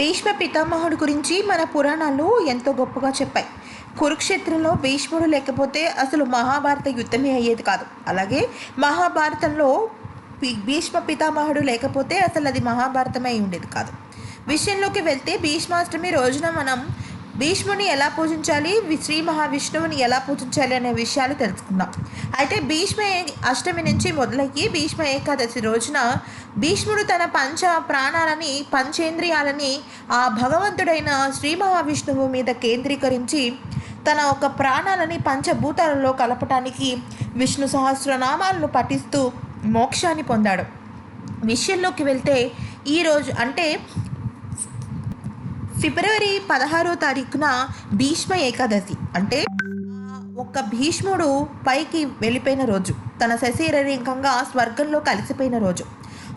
భీష్మ పితామహుడు గురించి మన పురాణాలు ఎంతో గొప్పగా చెప్పాయి. కురుక్షేత్రంలో భీష్ముడు లేకపోతే అసలు మహాభారత యుద్ధమే అయ్యేది కాదు. అలాగే మహాభారతంలో భీష్మ పితామహుడు లేకపోతే అసలు అది మహాభారతమే ఉండేది కాదు. విషయంలోకి వెళ్తే భీష్మాష్టమి రోజున మనం భీష్ముని ఎలా పూజించాలి? శ్రీ మహావిష్ణువుని ఎలా పూజించాలి అనే విషయాలు తెలుసుకుందాం. అయితే భీష్మ అష్టమి నుంచి మొదలయ్యి భీష్మ ఏకాదశి రోజున భీష్ముడు తన పంచ ప్రాణాలని పంచేంద్రియాలని ఆ భగవంతుడైన శ్రీ మహావిష్ణువు మీద కేంద్రీకరించి తన ఒక ప్రాణాలని పంచభూతాలలో కలపటానికి విష్ణు సహస్రనామాలను పఠిస్తూ మోక్షాన్ని పొందాడు. విషయంలోకి వెళ్తే ఈరోజు అంటే ఫిబ్రవరి పదహారో తారీఖున భీష్మ ఏకాదశి. అంటే ఒక భీష్ముడు పైకి వెళ్ళిపోయిన రోజు తన శరీరకంగా స్వర్గంలో కలిసిపోయిన రోజు.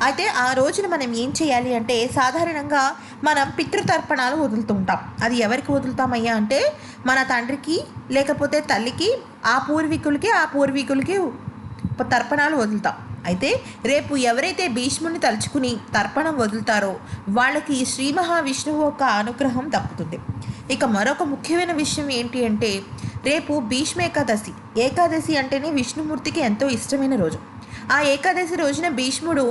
అయితే ఆ రోజున మనం ఏం చేయాలి అంటే సాధారణంగా మనం పితృతర్పణాలు వదులుతుంటాం అది ఎవరికి వదులుతామయ్యా అంటే మన తండ్రికి లేకపోతే తల్లికి ఆ పూర్వీకులకి ఆ పూర్వీకులకి తర్పణాలు వదులుతాం. అయితే రేపు ఎవరైతే భీష్ముని తలుచుకుని తర్పణం వదులుతారో వాళ్ళకి శ్రీ మహావిష్ణువు యొక్క అనుగ్రహం దక్కుతుంది. ఇక మరొక ముఖ్యమైన విషయం ఏంటి అంటే రేపు భీష్మ ఏకాదశి. ఏకాదశి అంటేనే విష్ణుమూర్తికి ఎంతో ఇష్టమైన రోజు. ఆ ఏకాదశి రోజున భీష్ముడు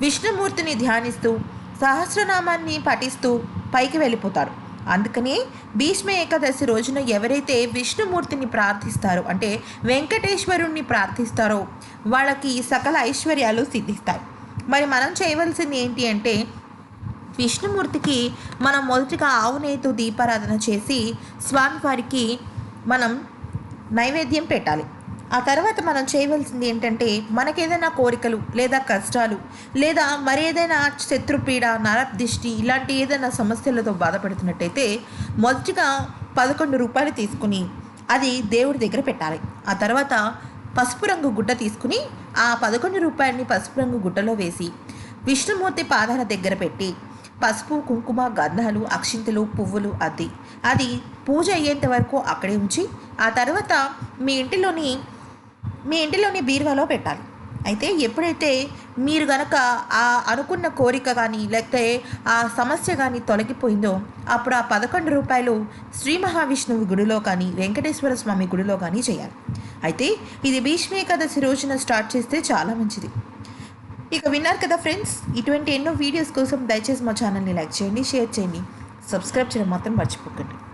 విష్ణుమూర్తిని ధ్యానిస్తూ సహస్రనామాన్ని పఠిస్తూ పైకి వెళ్ళిపోతారు అందుకని భీష్మ ఏకాదశి రోజున ఎవరైతే విష్ణుమూర్తిని ప్రార్థిస్తారో అంటే వెంకటేశ్వరుణ్ణి ప్రార్థిస్తారో వాళ్ళకి సకల ఐశ్వర్యాలు సిద్ధిస్తాయి. మరి మనం చేయవలసింది ఏంటి అంటే విష్ణుమూర్తికి మనం మొదటిగా ఆవునేతో దీపారాధన చేసి స్వామివారికి మనం నైవేద్యం పెట్టాలి. ఆ తర్వాత మనం చేయవలసింది ఏంటంటే మనకేదైనా కోరికలు లేదా కష్టాలు లేదా మరి ఏదైనా శత్రుపీడ నరదిష్టి ఇలాంటి ఏదైనా సమస్యలతో బాధపడుతున్నట్టయితే మొదటిగా పదకొండు రూపాయలు తీసుకుని అది దేవుడి దగ్గర పెట్టాలి. ఆ తర్వాత పసుపు రంగు గుడ్డ తీసుకుని ఆ పదకొండు రూపాయలని పసుపు రంగు గుడ్డలో వేసి విష్ణుమూర్తి పాదాల దగ్గర పెట్టి పసుపు కుంకుమ గంధాలు అక్షింతలు పువ్వులు అద్ది అది పూజ అయ్యేంత వరకు అక్కడే ఉంచి ఆ తర్వాత మీ ఇంటిలోని మీ ఇంటిలోని బీరువాలో పెట్టాలి. అయితే ఎప్పుడైతే మీరు గనక ఆ అనుకున్న కోరిక కానీ లేకపోతే ఆ సమస్య కానీ తొలగిపోయిందో అప్పుడు ఆ పదకొండు రూపాయలు శ్రీ మహావిష్ణువు గుడిలో కానీ వెంకటేశ్వర స్వామి గుడిలో కానీ చేయాలి. అయితే ఇది భీష్మ ఏకాదశి రోజున స్టార్ట్ చేస్తే చాలా మంచిది. ఇక విన్నారు కదా ఫ్రెండ్స్ ఇటువంటి ఎన్నో వీడియోస్ కోసం దయచేసి మా ఛానల్ని లైక్ చేయండి షేర్ చేయండి. సబ్స్క్రైబ్ చేయడం మాత్రం మర్చిపోకండి.